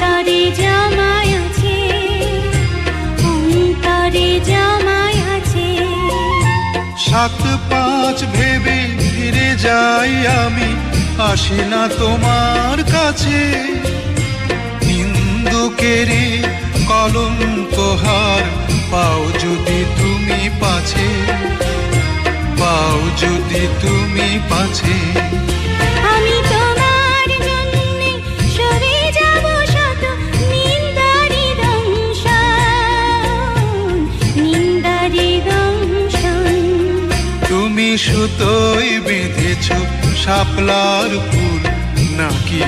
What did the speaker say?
অন্তরে জমায় আছে অন্তরে আছে। সাত পাঁচ ভেবে ফিরে যাই আমি, আসি না তোমার কাছে। নিন্দুকেরে কলম তোহার পাও যদি তুমি পাছে, পাও যদি তুমি পাছে। সুতোয় বেঁধেছ শাপলার ফুল নাকি